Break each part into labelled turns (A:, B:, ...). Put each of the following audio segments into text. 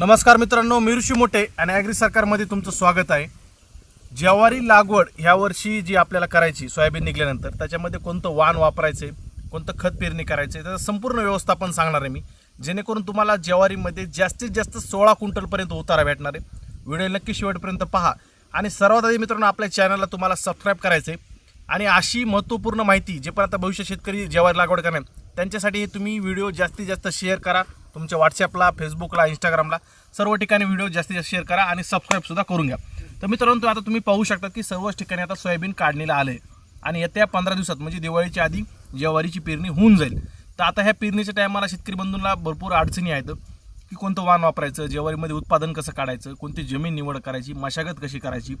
A: नमस्कार मित्रांनो मिरुशी मोठे आणि ॲग्री सरकारमध्ये तुमचं स्वागत आहे. ज्वारी लागवड ह्या वर्षी जी आपल्याला करायची सोयाबीन निघल्यानंतर त्याच्यामध्ये कोणतं वाण वापरायचं कोणतं खत पेरणी करायचं आहे त्याचं संपूर्ण व्यवस्थापन सांगणार आहे मी. जेणेकरून तुम्हाला ज्वारीमध्ये जास्तीत जास्त सोळा क्विंटलपर्यंत उतारा भेटणार आहे. व्हिडिओ नक्की शेवटपर्यंत पहा. आणि सर्वात आधी मित्रांनो आपल्या चॅनलला तुम्हाला सबस्क्राईब करायचं आहे आणि अशी महत्त्वपूर्ण माहिती जे पण आता भविष्य शेतकरी ज्वारी लागवड करणार त्यांच्यासाठी तुम्ही व्हिडिओ जास्तीत जास्त शेअर करा. तुमच्या व्हॉट्सॲपला फेसबुकला इंस्टाग्रामला सर्व ठिकाणी व्हिडिओ जास्तीत जास्त शेअर करा आणि सबस्क्राईबसुद्धा करून घ्या. तर मित्रांनो आता तुम्ही पाहू शकता की सर्वच ठिकाणी आता सोयाबीन काढणीला आलं आहे आणि येत्या पंधरा दिवसात म्हणजे दिवाळीच्या आधी ज्वारीची पेरणी होऊन जाईल. तर आता ह्या पेरणीच्या टायमाला शेतकरी बंधूंना भरपूर अडचणी आहेत की कोणतं वाण वापरायचं ज्वारीमध्ये उत्पादन कसं काढायचं कोणती जमीन निवड करायची मशागत कशी करायची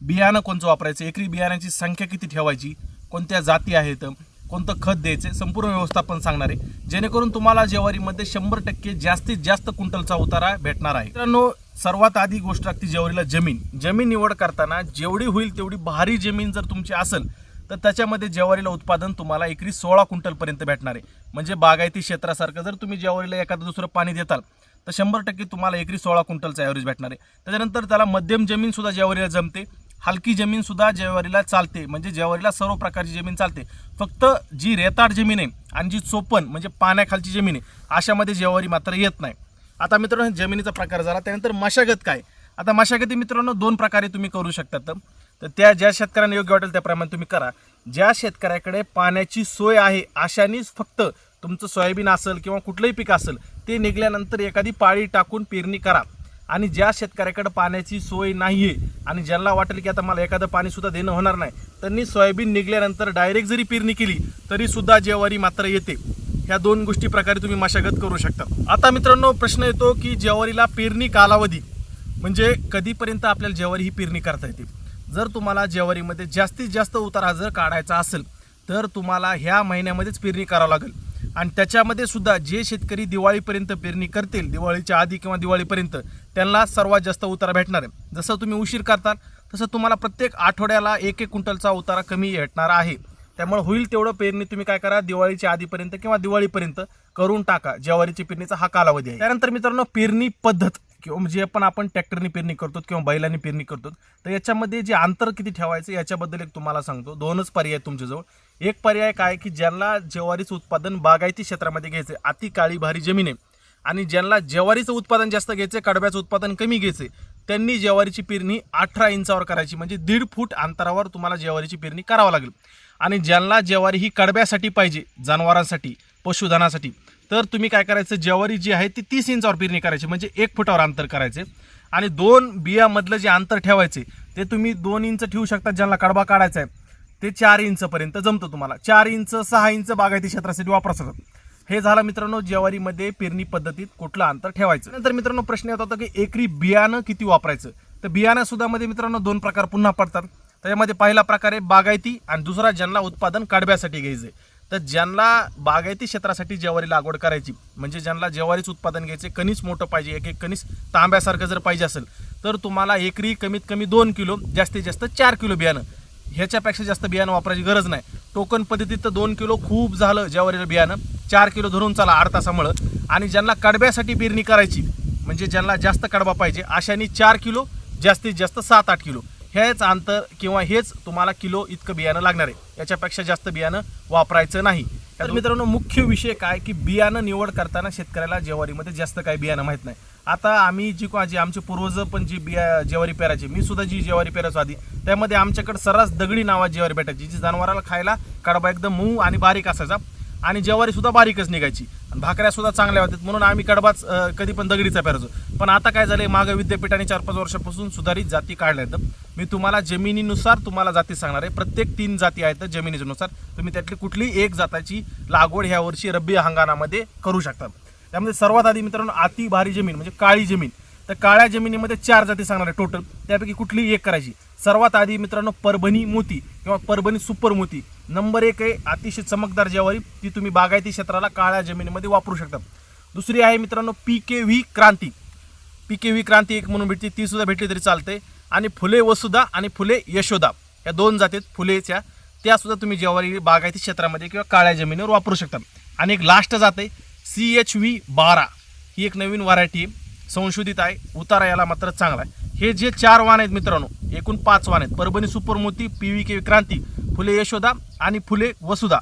A: बियाणं कोणतं वापरायचं एकरी बियाण्याची संख्या किती ठेवायची कोणत्या जाती आहेत कोणतं खत द्यायचं आहे संपूर्ण व्यवस्थापन सांगणार. आहे जेणेकरून तुम्हाला ज्वारीमध्ये शंभर टक्के जास्तीत जास्त क्विंटलचा उतारा भेटणार आहे. मित्रांनो सर्वात आधी गोष्ट लागते ज्वारीला जमीन. जमीन निवड करताना जेवढी होईल तेवढी भारी जमीन जर तुमची असेल तर त्याच्यामध्ये ज्वारीला उत्पादन तुम्हाला एकरी सोळा क्विंटलपर्यंत भेटणार आहे. म्हणजे बागायती क्षेत्रासारखं जर तुम्ही ज्वारीला एखादं दुसरं पाणी देताल तर शंभर टक्के तुम्हाला एकरी सोळा क्विंटलचा ॲव्हरेज भेटणार आहे. त्याच्यानंतर त्याला मध्यम जमीनसुद्धा ज्वारीला जमते. हलकी जमीन सुद्धा चालते. म्हणजे ज्वारीला सर्व प्रकारची जमीन चालते. फक्त जी रेताड जमीन आहे आणि जी चोपन म्हणजे पाण्याखालची जमीन आहे अशामध्ये जेवारी मात्र येत नाही. आता मित्रांनो जमिनीचा प्रकार झाला. त्यानंतर मशागत काय? आता मशागती मित्रांनो दोन प्रकारे तुम्ही करू शकतात. तर त्या ज्या शेतकऱ्यांना योग्य वाटेल त्याप्रमाणे तुम्ही करा. ज्या शेतकऱ्याकडे पाण्याची सोय आहे अशानेच फक्त तुमचं सोयाबीन असेल किंवा कुठलंही पीक असेल ते निघल्यानंतर एखादी पाळी टाकून पेरणी करा. आणि ज्या शेतकऱ्याकडे पाण्याची सोय नाही आहे आणि ज्यांना वाटेल की आता मला एखादं पाणीसुद्धा देणं होणार नाही त्यांनी सोयाबीन निघल्यानंतर डायरेक्ट जरी पेरणी केली तरीसुद्धा ज्वारी मात्र येते. ह्या दोन गोष्टी प्रकारे तुम्ही मशागत करू शकता. आता मित्रांनो प्रश्न येतो की ज्वारीला पेरणी कालावधी म्हणजे कधीपर्यंत आपल्याला ज्वारी ही पेरणी करता येते? जर तुम्हाला ज्वारीमध्ये जास्तीत जास्त उतारा जर काढायचा असेल तर तुम्हाला ह्या महिन्यामध्येच पेरणी करावं लागेल. आणि त्याच्यामध्ये सुद्धा जे शेतकरी दिवाळीपर्यंत पेरणी करतील दिवाळीच्या आधी किंवा दिवाळीपर्यंत त्यांना सर्वात जास्त उतारा भेटणार आहे. जसं तुम्ही उशीर करताल तसं तुम्हाला प्रत्येक आठवड्याला एक एक क्विंटलचा उतारा कमी भेटणार आहे. त्यामुळे होईल तेवढं पेरणी तुम्ही काय करा दिवाळीच्या आधीपर्यंत किंवा दिवाळीपर्यंत करून टाका. ज्वारीची पेरणीचा हा कालावधी आहे. त्यानंतर मित्रांनो पेरणी पद्धत किंवा जे पण आपण ट्रॅक्टरनी पेरणी करतो किंवा बैलांनी पेरणी करतो तर याच्यामध्ये जे अंतर किती ठेवायचं याच्याबद्दल एक तुम्हाला सांगतो. दोनच पर्याय तुमच्याजवळ. एक पर्याय काय की ज्यांना ज्वारीचं उत्पादन बागायती क्षेत्रामध्ये घ्यायचं अति काळी भारी जमीन आहे. आणि ज्यांना ज्वारीचं उत्पादन जास्त घ्यायचं कडब्याचं उत्पादन कमी घ्यायचं त्यांनी ज्वारीची पेरणी अठरा इंचावर करायची म्हणजे दीड फूट अंतरावर तुम्हाला ज्वारीची पेरणी करावं लागेल. आणि ज्यांना ज्वारी ही कडब्यासाठी पाहिजे जनावरांसाठी पशुधनासाठी तर तुम्ही काय करायचं ज्वारी जी आहे ती तीस इंचावर पेरणी करायची म्हणजे एक फुटावर अंतर करायचे. आणि दोन बियामधलं जे अंतर ठेवायचे ते तुम्ही दोन इंच ठेवू शकता ज्यांना कडबा काढायचा आहे ते चार इंचपर्यंत जमतं तुम्हाला. चार इंच सहा इंच बागायती क्षेत्रासाठी वापरा शकतात हे झालं मित्रांनो ज्वारीमध्ये पेरणी पद्धतीत कुठलं अंतर ठेवायचं? नंतर मित्रांनो प्रश्न येत होता की एकरी बियाणं किती वापरायचं? तर बियाणं सुद्धा मध्ये मित्रांनो दोन प्रकार पुन्हा पडतात. त्याच्यामध्ये पहिला प्रकार आहे बागायती आणि दुसरा ज्यांना उत्पादन काढव्यासाठी घ्यायचं तर ज्यांना बागायती क्षेत्रासाठी ज्वारी लागवड करायची म्हणजे ज्यांना ज्वारीच उत्पादन घ्यायचे कणीस मोठं पाहिजे एक एक कणीस तांब्यासारखं जर पाहिजे असेल तर तुम्हाला एकरी कमीत कमी दोन किलो जास्तीत जास्त चार किलो बियाणं. ह्याच्यापेक्षा जास्त बियाणं वापरायची गरज नाही. टोकन पद्धतीत तर दोन किलो खूप झालं ज्यावरील बियाणं. चार किलो धरून चला आठ तासामुळं. आणि ज्यांना कडब्यासाठी पेरणी करायची म्हणजे ज्यांना जास्त कडबा पाहिजे अशाने चार किलो जास्तीत जास्त सात आठ किलो. हेच अंतर किंवा हेच तुम्हाला किलो इतकं बियाणं लागणार आहे. याच्यापेक्षा जास्त बियाणं वापरायचं नाही. तर मित्रांनो मुख्य विषय काय की बियाणं निवड करताना शेतकऱ्याला ज्वारीमध्ये जास्त काही बियाणं माहीत नाही. आता आम्ही जी जी आमचे पूर्वज पण जी बिया ज्वारी पेरायचे मी सुद्धा जी ज्वारी पेरायचो आधी त्यामध्ये आमच्याकडे सर्रास दगडी नावाची ज्वारी भेटायची जी जनावराला खायला कडबा एकदम मऊ आणि बारीक असायचा. आणि ज्वारी सुद्धा बारीकच निघायची. आणि भाकऱ्या सुद्धा चांगल्या होत्या. म्हणून आम्ही कडबाच कधी पण दगडीचा पेरायचो. पण आता काय झालंय मागं विद्यापीठाने चार पाच वर्षापासून सुधारित जाती काढल्या आहेत. मी तुम्हाला जमिनीनुसार तुम्हाला जाती सांगणार आहे. प्रत्येक तीन जाती आहेत जमिनीनुसार. तुम्ही त्यातली कुठलीही एक जाताची लागवड ह्या वर्षी रब्बी हंगामामध्ये करू शकता त्यामध्ये सर्वात आधी मित्रांनो अति भारी जमीन म्हणजे काळी जमीन. तर काळ्या जमिनीमध्ये चार जाती सांगणार आहे टोटल त्यापैकी कुठलीही एक करायची? सर्वात आधी मित्रांनो परभणी मोती किंवा परभणी सुपर मोती. नंबर एक आहे अतिशय चमकदार ज्यावरी ती तुम्ही बागायती क्षेत्राला काळ्या जमिनीमध्ये वापरू शकता. दुसरी आहे मित्रांनो P K V Kranti. P K V Kranti एक म्हणून भेटते ती सुद्धा भेटली तरी चालते आणि फुले वसुधा आणि फुले यशोदा या दोन जातीत फुलेच्या त्यासुद्धा तुम्ही ज्वारी बागायती क्षेत्रामध्ये किंवा काळ्या जमिनीवर वापरू शकता. आणि एक लास्ट जात आहे सी एच व्ही बारा. ही एक नवीन व्हरायटी आहे संशोधित आहे उतारा याला मात्र चांगला आहे. हे जे चार वाण आहेत मित्रांनो एकूण पाच वाण आहेत. Parbhani सुपरमोती P V K Kranti Phule Yashoda आणि फुले वसुधा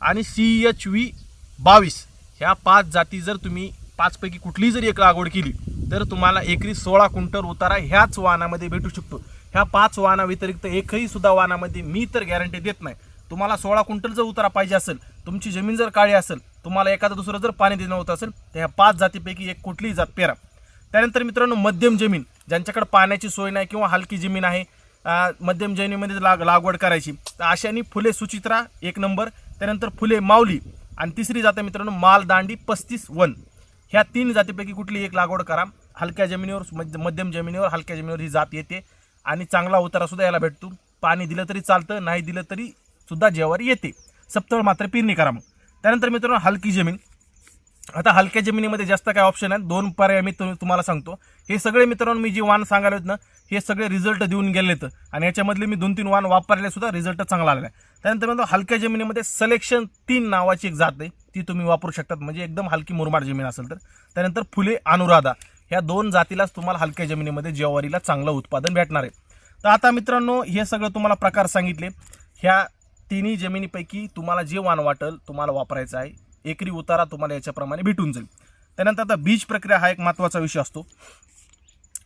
A: आणि सी एच व्ही बावीस. ह्या पाच जाती जर तुम्ही पाचपैकी कुठलीही जर एक लागवड केली तर तुम्हाला एकरी सोळा क्विंटल उतारा ह्याच वाहनामध्ये भेटू शकतो. ह्या पाच वाहना व्यतिरिक्त एकही सुद्धा वाहनामध्ये मी तर गॅरंटी देत नाही. तुम्हाला सोळा क्विंटल जर उतारा पाहिजे असेल तुमची जमीन जर काळी असेल तुम्हाला एखादं दुसरं जर पाणी देणं होत असेल तर ह्या पाच जातीपैकी एक कुठलीही जात पेरा. त्यानंतर मित्रांनो मध्यम जमीन ज्यांच्याकडे पाण्याची सोय नाही किंवा हलकी जमीन आहे मध्यम जमिनीमध्ये लाग लागवड करायची तर अशाने फुले सुचित्रा एक नंबर त्यानंतर फुले माऊली आणि तिसरी जात आहे मित्रांनो मालदांडी पस्तीस वन. ह्या तीन जातीपैकी कुठली एक लागवड करा. हलक्या जमिनीवर मध्य- मध्यम जमिनीवर हलक्या जमिनीवर ही जात येते. आणि चांगला उतारासुद्धा याला भेटतो. पाणी दिलं तरी चालतं नाही दिलं तरी सुद्धा जेवारी येते. सप्तळ मात्र पेरणी करा मग. त्यानंतर मित्रांनो हलकी जमीन. आता हलक्या जमिनीमध्ये जास्त काय ऑप्शन आहेत दोन पर्याय मी तुम्हाला सांगतो. हे सगळे मित्रांनो मी जी वाण सांगायला होत ना हे सगळे रिझल्ट देऊन गेलेत. आणि याच्यामधले मी दोन तीन वाण वापरले सुद्धा रिझल्ट चांगला आलेला आहे. त्यानंतर मित्रांनो हलक्या जमिनीमध्ये सलेक्शन तीन नावाची एक जात आहे. ती तुम्ही वापरू शकतात. म्हणजे एकदम हलकी मुरमाड जमीन असेल तर. त्यानंतर फुले अनुराधा. ह्या दोन जातीलाच तुम्हाला हलक्या जमिनीमध्ये ज्वारीला चांगलं उत्पादन भेटणार आहे. तर आता मित्रांनो हे सगळं तुम्हाला प्रकार सांगितले. ह्या तिन्ही जमिनीपैकी तुम्हाला जे वाण वाटेल तुम्हाला वापरायचं आहे. एकरी उतारा तुम्हाला याच्याप्रमाणे भेटून जाईल. त्यानंतर आता बीज प्रक्रिया हा एक महत्त्वाचा विषय असतो.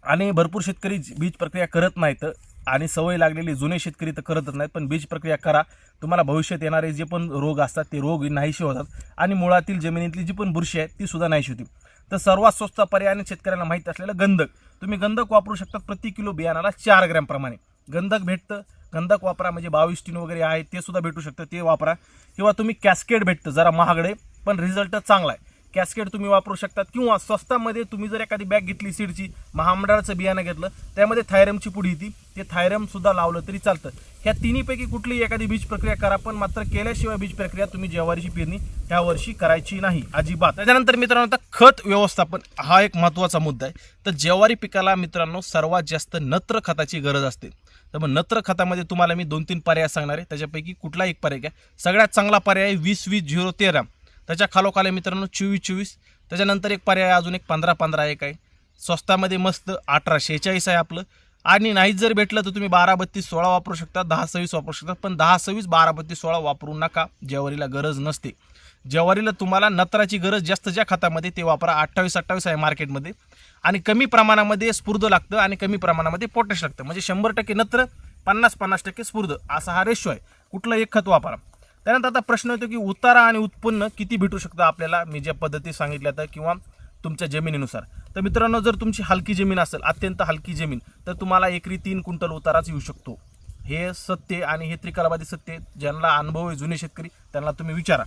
A: आणि भरपूर शेतकरी बीज प्रक्रिया करत नाहीत आणि सवय लागलेली जुने शेतकरी तर करतच नाहीत पण बीज प्रक्रिया करा. तुम्हाला भविष्यात येणारे जे पण रोग असतात ते रोग नाहीशी होतात. आणि मुळातील जमिनीतली जी पण बुरशी आहे ती सुद्धा नाहीशी होती. तर सर्वात स्वस्त पर्याय आणि शेतकऱ्यांना माहीत असलेलं गंधक. तुम्ही गंधक वापरू शकता प्रति किलो बियाणाला चार ग्रॅमप्रमाणे गंधक भेटतं. गंधक वापरा म्हणजे बावीस टीन वगैरे आहे ते सुद्धा भेटू शकतं ते वापरा. किंवा तुम्ही कॅस्केड भेटतं जरा महागडे पण रिझल्ट चांगला आहे. कॅस्केड तुम्ही वापरू शकतात किंवा स्वस्तामध्ये तुम्ही जर एखादी बॅग घेतली सीडची महामंडळाचं बियाणं घेतलं त्यामध्ये थायरमची पुढी येते. ते थायरमसुद्धा लावलं तरी चालतं. ह्या तिन्हीपैकी कुठलीही एखादी बीज प्रक्रिया करा पण मात्र केल्याशिवाय बीज प्रक्रिया तुम्ही ज्वारीची पेरणी ह्या वर्षी करायची नाही. अजिबात. त्याच्यानंतर मित्रांनो आता खत व्यवस्थापन हा एक महत्त्वाचा मुद्दा आहे. तर ज्वारी पिकाला मित्रांनो सर्वात जास्त नत्र खताची गरज असते. तर मग नत्र खतामध्ये तुम्हाला मी दोन तीन पर्याय सांगणार आहे. त्याच्यापैकी कुठला एक पर्याय घ्या. सगळ्यात चांगला पर्याय आहे वीस वीस झिरो तेरा. त्याच्या खालोखाल मित्रांनो चोवीस चोवीस त्याच्यानंतर एक पर्याय अजून एक पंधरा पंधरा एक आहे. स्वस्तामध्ये मस्त अठरा शेहेचाळीस आहे आपलं. आणि नाहीच जर भेटलं तर तुम्ही बारा बत्तीस सोळा वापरू शकता दहा सव्वीस वापरू शकता. पण दहा सव्वीस बारा बत्तीस सोळा वापरू नका. ज्वारीला गरज नसते. ज्वारीला तुम्हाला नत्राची गरज जास्त ज्या खतामध्ये ते वापरा. अठ्ठावीस अठ्ठावीस आहे मार्केटमध्ये. आणि कमी प्रमाणामध्ये स्फूर्द लागतं आणि कमी प्रमाणामध्ये पोटॅश लागतं. म्हणजे शंभर टक्के नत्र पन्नास पन्नास टक्के स्फूर्द. असा हा रेशो आहे. कुठलं एक खत वापरा. त्यानंतर आता प्रश्न येतो की उतारा आणि उत्पन्न किती भेटू शकतं आपल्याला? मी ज्या पद्धती सांगितल्या तर किंवा तुमच्या जमिनीनुसार. तर मित्रांनो जर तुमची हलकी जमीन असेल अत्यंत हलकी जमीन तर तुम्हाला एकरी तीन क्विंटल उताराच येऊ शकतो. हे सत्य आणि हे त्रिकालवादी सत्य ज्यांना अनुभव आहे जुने शेतकरी त्यांना तुम्ही विचारा.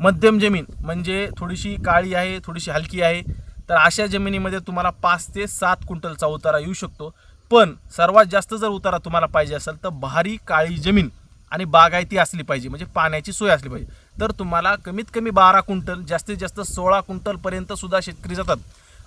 A: मध्यम जमीन म्हणजे थोडीशी काळी आहे थोडीशी हलकी आहे तर अशा जमिनीमध्ये तुम्हाला पाच ते सात क्विंटलचा उतारा येऊ शकतो. पण सर्वात जास्त जर उतारा तुम्हाला पाहिजे असेल तर भारी काळी जमीन आणि बागायती असली पाहिजे म्हणजे पाण्याची सोय असली पाहिजे. तर तुम्हाला कमीत कमी बारा क्विंटल जास्तीत जास्त सोळा क्विंटलपर्यंत सुद्धा शेतकरी जातात.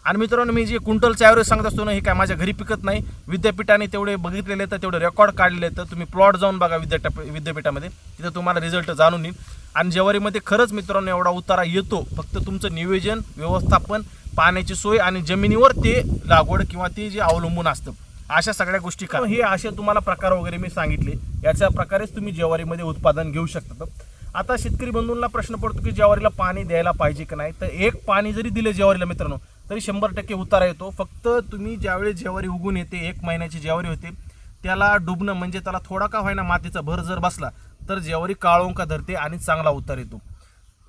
A: आणि मित्रांनो मी जे क्विंटलचं ॲव्हरेज सांगत असतो ना हे काय माझ्या घरी पिकत नाही. विद्यापीठाने तेवढे बघितलेले तर तेवढे रेकॉर्ड काढलेले तर तुम्ही प्लॉट जाऊन बघा विद्यापीठ विद्यापीठामध्ये. तिथं तुम्हाला रिझल्ट जाणून येईल. आणि ज्वारीमध्ये खरंच मित्रांनो एवढा उतारा येतो. फक्त तुमचं नियोजन व्यवस्थापन पाण्याची सोय आणि जमिनीवर ते लागवड किंवा ते जे अवलंबून असतं. अशा सगळ्या गोष्टी करा. हो, हे असे तुम्हाला प्रकार वगैरे मी सांगितले. याच्या प्रकारेच तुम्ही ज्वारीमध्ये उत्पादन घेऊ शकता. आता शेतकरी बंधूंना प्रश्न पडतो की ज्वारीला पाणी द्यायला पाहिजे की नाही? तर एक पाणी जरी दिले ज्वारीला मित्रांनो तरी शंभर टक्के उतारा येतो. फक्त तुम्ही ज्यावेळी ज्वारी उगून येते एक महिन्याची ज्वारी होते त्याला डुबणं म्हणजे त्याला थोडा का होईना मातीचा भर जर बसला तर ज्वारी काळोंका धरते आणि चांगला उतार येतो.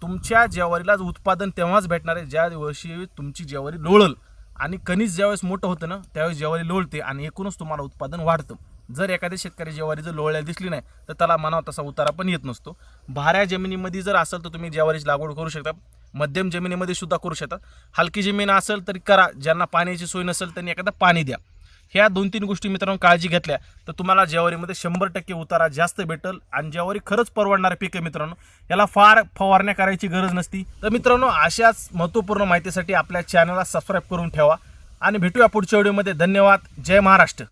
A: तुमच्या ज्वारीला उत्पादन तेव्हाच भेटणार आहे ज्या वर्षी तुमची ज्वारी लोळल. आणि कणीस ज्यावेळेस मोठं होतं ना त्यावेळेस ज्वारी लोळते आणि एकूणच तुम्हाला उत्पादन वाढतं. जर एखाद्या शेतकरी ज्वारी जर लोळल्या दिसली नाही तर त्याला मनावर तसा उतारा पण येत नसतो. भाऱ्या जमिनीमध्ये जर असेल तर तुम्ही ज्वारीची लागवड करू शकता. मध्यम जमिनीमध्ये सुद्धा करू शकता. हलकी जमीन असेल तरी करा. ज्यांना पाण्याची सोय नसेल त्यांनी एखादा पाणी द्या. ह्या दोन तीन गोष्टी मित्रांनो काळजी घेतल्या तर तुम्हाला ज्वारीमध्ये शंभर टक्के उतारा जास्त भेटेल आणि ज्वारी खरंच परवडणारे पीक आहे मित्रांनो. याला फार फवारण्या करायची गरज नसती. तर मित्रांनो अशाच महत्त्वपूर्ण माहितीसाठी आपल्या चॅनलला सबस्क्राईब करून ठेवा. आणि भेटूया पुढच्या व्हिडिओमध्ये धन्यवाद. जय महाराष्ट्र.